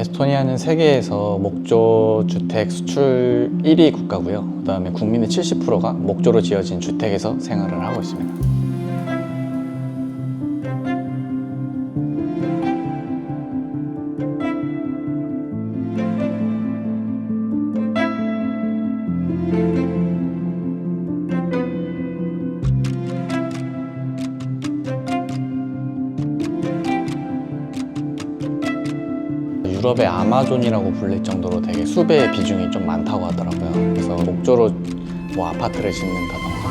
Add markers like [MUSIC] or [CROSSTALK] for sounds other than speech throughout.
에스토니아는 세계에서 목조 주택 수출 1위 국가고요. 그다음에 국민의 70%가 목조로 지어진 주택에서 생활을 하고 있습니다. 유럽의 아마존이라고 불릴 정도로 되게 수배의 비중이 좀 많다고 하더라고요. 그래서 목조로 뭐 아파트를 짓는다던가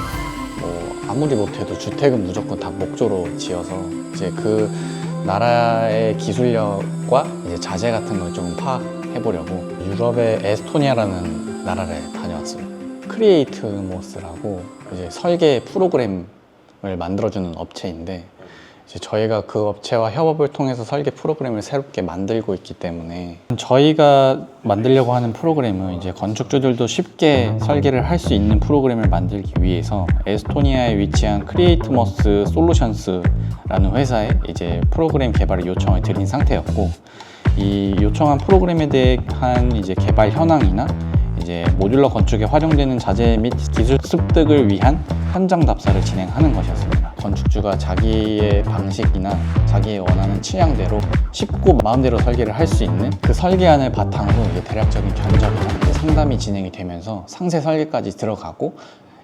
뭐 아무리 못해도 주택은 무조건 다 목조로 지어서 이제 그 나라의 기술력과 이제 자재 같은 걸 좀 파악해 보려고 유럽의 에스토니아라는 나라를 다녀왔습니다. 크리에이트 모스라고 이제 설계 프로그램을 만들어주는 업체인데 저희가 그 업체와 협업을 통해서 설계 프로그램을 새롭게 만들고 있기 때문에 저희가 만들려고 하는 프로그램은 이제 건축주들도 쉽게 설계를 할 수 있는 프로그램을 만들기 위해서 에스토니아에 위치한 크리에이트머스 솔루션스라는 회사에 이제 프로그램 개발을 요청을 드린 상태였고 이 요청한 프로그램에 대한 이제 개발 현황이나 이제 모듈러 건축에 활용되는 자재 및 기술 습득을 위한 현장 답사를 진행하는 것이었습니다. 건축주가 자기의 방식이나 자기의 원하는 취향대로 쉽고 마음대로 설계를 할 수 있는 그 설계안을 바탕으로 대략적인 견적이나 상담이 진행이 되면서 상세 설계까지 들어가고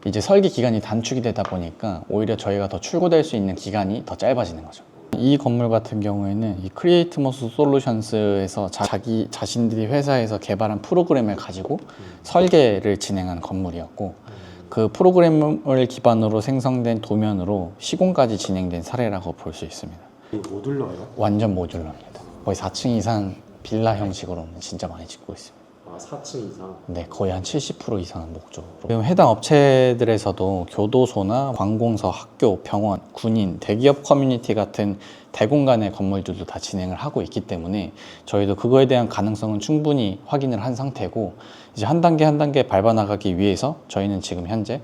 이제 설계 기간이 단축이 되다 보니까 오히려 저희가 더 출고될 수 있는 기간이 더 짧아지는 거죠. 이 건물 같은 경우에는 이 크리에이트모스 솔루션스에서 자- 자기 자신들이 회사에서 개발한 프로그램을 가지고 설계를 진행한 건물이었고 그 프로그램을 기반으로 생성된 도면으로 시공까지 진행된 사례라고 볼 수 있습니다. 이 모듈러예요? 완전 모듈러입니다. 거의 4층 이상 빌라 형식으로는 진짜 많이 짓고 있습니다. 아 4층 이상 네, 거의 한 70% 이상은. 지금 해당 업체들에서도 교도소나 관공서, 학교, 병원, 군인, 대기업 커뮤니티 같은 대공간의 건물들도 다 진행을 하고 있기 때문에 저희도 그거에 대한 가능성은 충분히 확인을 한 상태고 이제 한 단계 한 단계 밟아 나가기 위해서 저희는 지금 현재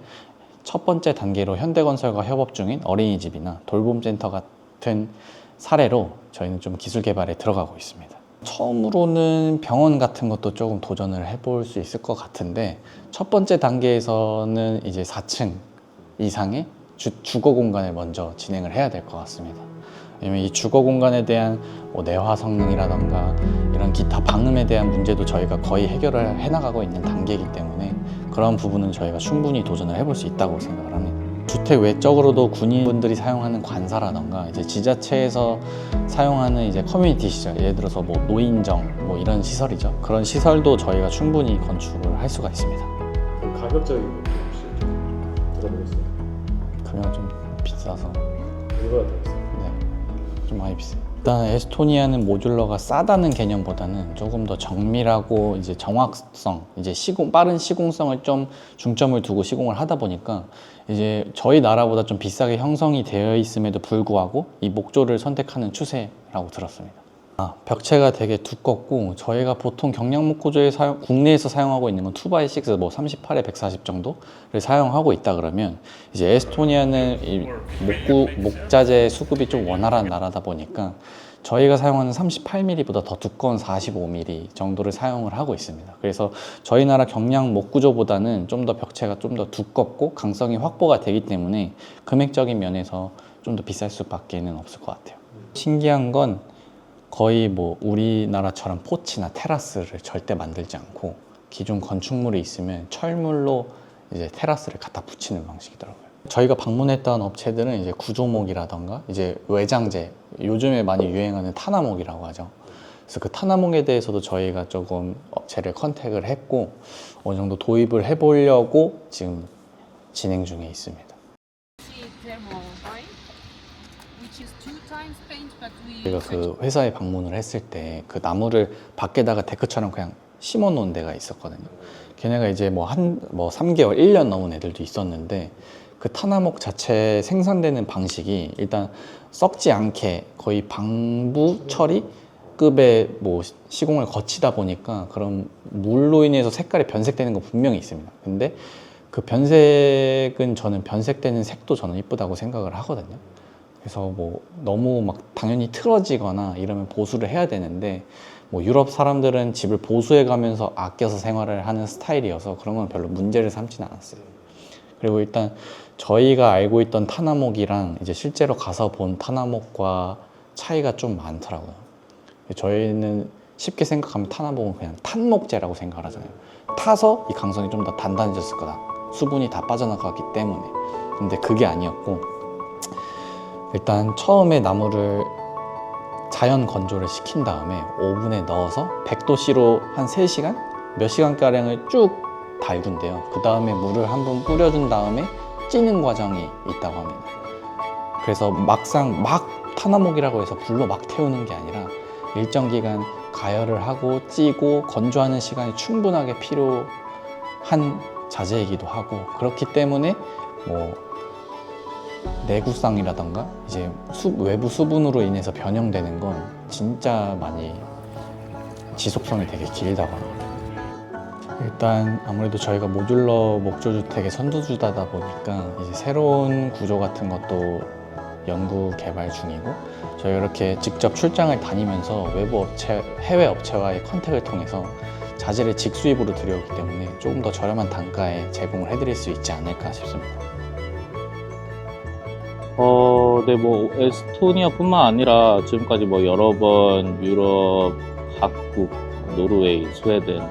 첫 번째 단계로 현대건설과 협업 중인 어린이집이나 돌봄센터 같은 사례로 저희는 좀 기술 개발에 들어가고 있습니다. 처음으로는 병원 같은 것도 조금 도전을 해볼 수 있을 것 같은데 첫 번째 단계에서는 이제 4층 이상의 주, 주거 공간을 먼저 진행을 해야 될 것 같습니다. 왜냐면 이 주거 공간에 대한 뭐 내화 성능이라던가 이런 기타 방음에 대한 문제도 저희가 거의 해결을 해나가고 있는 단계이기 때문에 그런 부분은 저희가 충분히 도전을 해볼 수 있다고 생각을 합니다. 주택 외적으로도 군인분들이 사용하는 관사라던가 이제 지자체에서 사용하는 이제 커뮤니티 시설, 예를 들어서 뭐 노인정 뭐 이런 시설이죠. 그런 시설도 저희가 충분히 건축을 할 수가 있습니다. 그 가격적인 부분 혹시 좀 들어보겠어요? 그러면 좀 비싸서 얼마나 들었어요? 네, 좀 많이 비싸요. 일단 에스토니아는 모듈러가 싸다는 개념보다는 조금 더 정밀하고 이제 정확성, 이제 시공 빠른 시공성을 좀 중점을 두고 시공을 하다 보니까 이제 저희 나라보다 좀 비싸게 형성이 되어 있음에도 불구하고 이 목조를 선택하는 추세라고 들었습니다. 아, 벽체가 되게 두껍고 저희가 보통 경량 목구조에 사용, 국내에서 사용하고 있는 건 2x6 뭐 38에 140 정도를 사용하고 있다 그러면 이제 에스토니아는 이 목구 목자재 수급이 좀 원활한 나라다 보니까 저희가 사용하는 38mm보다 더 두꺼운 45mm 정도를 사용을 하고 있습니다. 그래서 저희 나라 경량 목구조보다는 좀 더 벽체가 좀 더 두껍고 강성이 확보가 되기 때문에 금액적인 면에서 좀 더 비쌀 수밖에는 없을 것 같아요. 신기한 건 거의 뭐 우리나라처럼 포치나 테라스를 절대 만들지 않고 기존 건축물이 있으면 철물로 이제 테라스를 갖다 붙이는 방식이더라고요. 저희가 방문했던 업체들은 이제 구조목이라던가 이제 외장재 요즘에 많이 유행하는 타나목이라고 하죠. 그래서 그 타나목에 대해서도 저희가 조금 업체를 컨택을 했고 어느 정도 도입을 해보려고 지금 진행 중에 있습니다. 저희가 그 회사에 방문을 했을 때 그 나무를 밖에다가 데크처럼 그냥 심어 놓은 데가 있었거든요. 걔네가 이제 뭐 한뭐 3개월, 1년 넘은 애들도 있었는데 그 타나목 자체 생산되는 방식이 일단 썩지 않게 거의 방부 처리 급의 뭐 시- 시공을 거치다 보니까 그런 물로 인해서 색깔이 변색되는 건 분명히 있습니다. 근데 그 변색은 저는 변색되는 색도 저는 이쁘다고 생각을 하거든요. 그래서 뭐 너무 막 당연히 틀어지거나 이러면 보수를 해야 되는데 뭐 유럽 사람들은 집을 보수해 가면서 아껴서 생활을 하는 스타일이어서 그런 건 별로 문제를 삼지는 않았어요. 그리고 일단 저희가 알고 있던 타나목이랑 이제 실제로 가서 본 타나목과 차이가 좀 많더라고요. 저희는 쉽게 생각하면 타나목은 그냥 탄목재라고 생각을 하잖아요. 타서 이 강성이 좀 더 단단해졌을 거다. 수분이 다 빠져나가기 때문에. 근데 그게 아니었고 일단 처음에 나무를 자연 건조를 시킨 다음에 오븐에 넣어서 100도씨로 한 3시간? 몇 시간가량을 쭉 달군데요. 그 다음에 물을 한번 뿌려준 다음에 찌는 과정이 있다고 합니다. 그래서 막상 막 타나목이라고 해서 불로 막 태우는 게 아니라 일정 기간 가열을 하고 찌고 건조하는 시간이 충분하게 필요한 자재이기도 하고 그렇기 때문에 뭐 내구성이라던가 이제 수- 외부 수분으로 인해서 변형되는 건 진짜 많이 지속성이 되게 길다고 합니다. 일단 아무래도 저희가 모듈러 목조주택의 선두주다다 보니까 이제 새로운 구조 같은 것도 연구 개발 중이고 저희가 이렇게 직접 출장을 다니면서 외부 업체, 해외 업체와의 컨택을 통해서 자재를 직수입으로 들여오기 때문에 조금 더 저렴한 단가에 제공을 해드릴 수 있지 않을까 싶습니다. 어, 네, 뭐 에스토니아뿐만 아니라 지금까지 뭐 여러 번 유럽, 각국, 노르웨이, 스웨덴,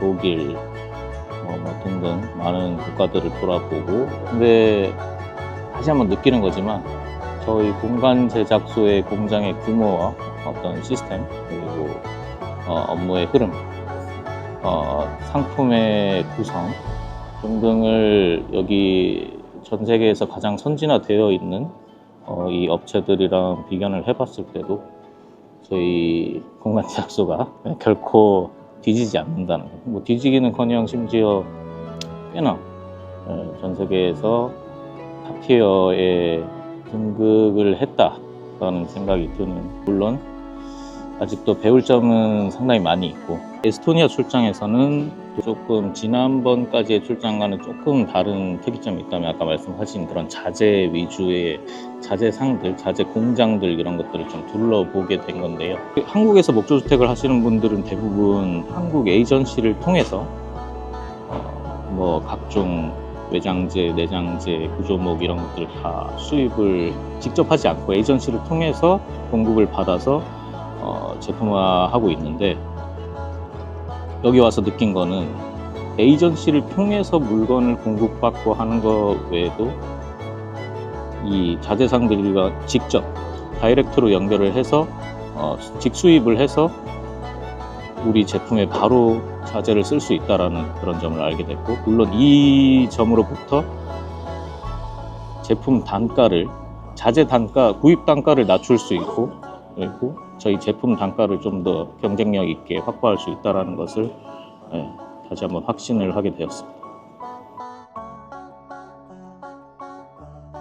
독일 어, 뭐 등등 많은 국가들을 돌아보고 근데 다시 한번 느끼는 거지만 저희 공간 제작소의 공장의 규모와 어떤 시스템 그리고 어, 업무의 흐름, 어, 상품의 구성 등등을 여기 전 세계에서 가장 선진화되어 있는 어, 이 업체들이랑 비교를 해봤을 때도 저희 공간 제작소가 [LAUGHS] 결코 뒤지지 않는다는 거. 뭐 뒤지기는커녕 심지어 꽤나 어, 전 세계에서 탑티어에 등극을 했다라는 생각이 드는 물론 아직도 배울 점은 상당히 많이 있고 에스토니아 출장에서는 조금 지난번까지의 출장과는 조금 다른 특이점이 있다면 아까 말씀하신 그런 자재 위주의 자재상들, 자재 공장들 이런 것들을 좀 둘러보게 된 건데요. 한국에서 목조주택을 하시는 분들은 대부분 한국 에이전시를 통해서 어, 뭐 각종 외장재, 내장재, 구조목 이런 것들을 다 수입을 직접 하지 않고 에이전시를 통해서 공급을 받아서 어, 제품화하고 있는데 여기 와서 느낀 거는 에이전시를 통해서 물건을 공급받고 하는 것 외에도 이 자재상들과 직접 다이렉트로 연결을 해서 어, 직수입을 해서 우리 제품에 바로 자재를 쓸 수 있다라는 그런 점을 알게 됐고 물론 이 점으로부터 제품 단가를 자재 단가 구입 단가를 낮출 수 있고 그리고 저희 제품 단가를 좀 더 경쟁력 있게 확보할 수 있다라는 것을 예, 다시 한번 확신을 하게 되었습니다.